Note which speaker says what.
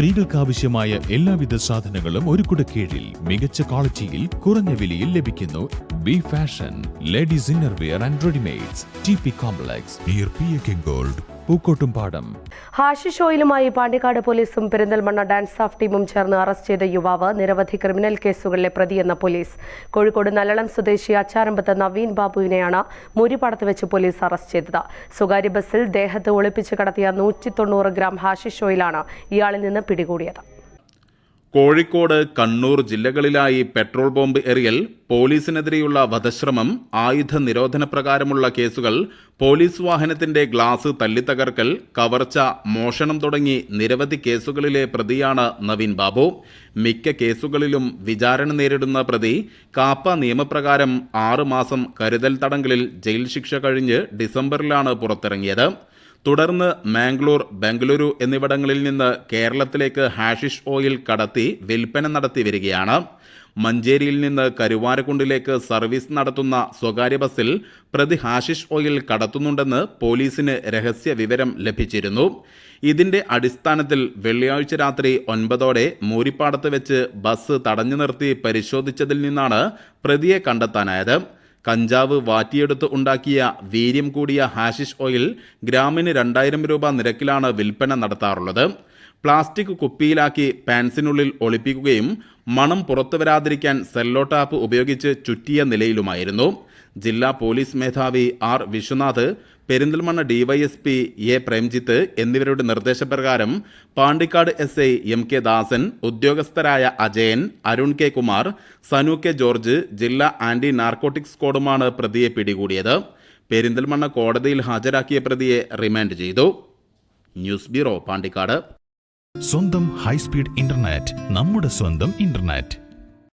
Speaker 1: സ്ത്രീകൾക്ക് ആവശ്യമായ എല്ലാവിധ സാധനങ്ങളും ഒരു കുടക്കീഴിൽ മികച്ച ക്വാളിറ്റിയിൽ കുറഞ്ഞ വിലയിൽ ലഭിക്കുന്നു. B fashion ladies innerwear and readymades T P complex. K gold Pookkottumpadam
Speaker 2: hashish ഓയിലുമായി Pandikkad പോലീസും പെരിന്തൽമണ്ണ ഡാൻസ് ഓഫ് ടീമും ചേർന്ന് അറസ്റ്റ് ചെയ്ത യുവാവ് നിരവധി ക്രിമിനൽ കേസുകളിലെ പ്രതിയെന്ന പോലീസ്. കോഴിക്കോട് നല്ലളം സ്വദേശി അച്ചാരമ്പത്ത് നവീൻ ബാബുവിനെയാണ് മുരിപ്പാടത്ത് വെച്ച് പോലീസ് അറസ്റ്റ് ചെയ്തത്. സ്വകാര്യ ബസ്സിൽ ദേഹത്ത് ഒളിപ്പിച്ച് കടത്തിയ നൂറ്റി തൊണ്ണൂറ് ഗ്രാം ഹാഷിഷ് ഓയിലാണ് ഇയാളിൽ നിന്ന് പിടികൂടിയത്.
Speaker 3: കോഴിക്കോട് കണ്ണൂർ ജില്ലകളിലായി പെട്രോൾ ബോംബ് എറിയൽ പോലീസിനെതിരെയുള്ള വധശ്രമം ആയുധ നിരോധന പ്രകാരമുള്ള കേസുകൾ പോലീസ് വാഹനത്തിന്റെ ഗ്ലാസ് തല്ലിത്തകർക്കൽ കവർച്ച മോഷണം തുടങ്ങി നിരവധി കേസുകളിലെ പ്രതിയാണ് നവീൻ ബാബു. മിക്ക കേസുകളിലും വിചാരണ നേരിടുന്ന പ്രതി കാപ്പ നിയമപ്രകാരം ആറുമാസം കരുതൽ തടങ്കലിൽ ജയിൽ ശിക്ഷ കഴിഞ്ഞ് ഡിസംബറിലാണ് പുറത്തിറങ്ങിയത്. തുടർന്ന് മാംഗ്ലൂർ ബംഗളൂരു എന്നിവിടങ്ങളിൽ നിന്ന് കേരളത്തിലേക്ക് ഹാഷിഷ് ഓയിൽ കടത്തി വിൽപ്പന നടത്തി വരികയാണ്. മഞ്ചേരിയിൽ നിന്ന് കരുവാരക്കുണ്ടിലേക്ക് സർവീസ് നടത്തുന്ന സ്വകാര്യ ബസ്സിൽ പ്രതി ഹാഷിഷ് ഓയിൽ കടത്തുന്നുണ്ടെന്ന് പോലീസിന് രഹസ്യ വിവരം ലഭിച്ചിരുന്നു. ഇതിന്റെ അടിസ്ഥാനത്തിൽ വെള്ളിയാഴ്ച രാത്രി ഒൻപതോടെ മൂരിപ്പാടത്ത് വെച്ച് ബസ് തടഞ്ഞു നിർത്തി പരിശോധിച്ചതിൽ നിന്നാണ് പ്രതിയെ കണ്ടെത്താനായത്. കഞ്ചാവ് വാറ്റിയെടുത്ത് ഉണ്ടാക്കിയ വീര്യം കൂടിയ ഹാഷിഷ് ഓയിൽ ഗ്രാമിന് രണ്ടായിരം രൂപ നിരക്കിലാണ് വിൽപ്പന നടത്താറുള്ളത്. പ്ലാസ്റ്റിക് കുപ്പിയിലാക്കി പാൻസിനുള്ളിൽ ഒളിപ്പിക്കുകയും മണം പുറത്തു വരാതിരിക്കാൻ സെല്ലോ ടാപ്പ് ഉപയോഗിച്ച് ചുറ്റിയ നിലയിലുമായിരുന്നു. ജില്ലാ പോലീസ് മേധാവി R Viswanath Perinthalmanna DYSP A Premjith എന്നിവരുടെ നിർദ്ദേശപ്രകാരം Pandikkad S I M K Dasan ഉദ്യോഗസ്ഥരായ Ajayan Arun K Kumar Sanu K George ജില്ലാ ആന്റി നാർക്കോട്ടിക്സ് സ്ക്വാഡുമാണ് പ്രതിയെ പിടികൂടിയത്. പെരിന്തൽമണ്ണ കോടതിയിൽ ഹാജരാക്കിയ പ്രതിയെ റിമാൻഡ് ചെയ്തു. News bureau Pandikkad.
Speaker 1: സ്വന്തം ഹൈസ്പീഡ് ഇന്റർനെറ്റ് നമ്മുടെ സ്വന്തം ഇന്റർനെറ്റ്.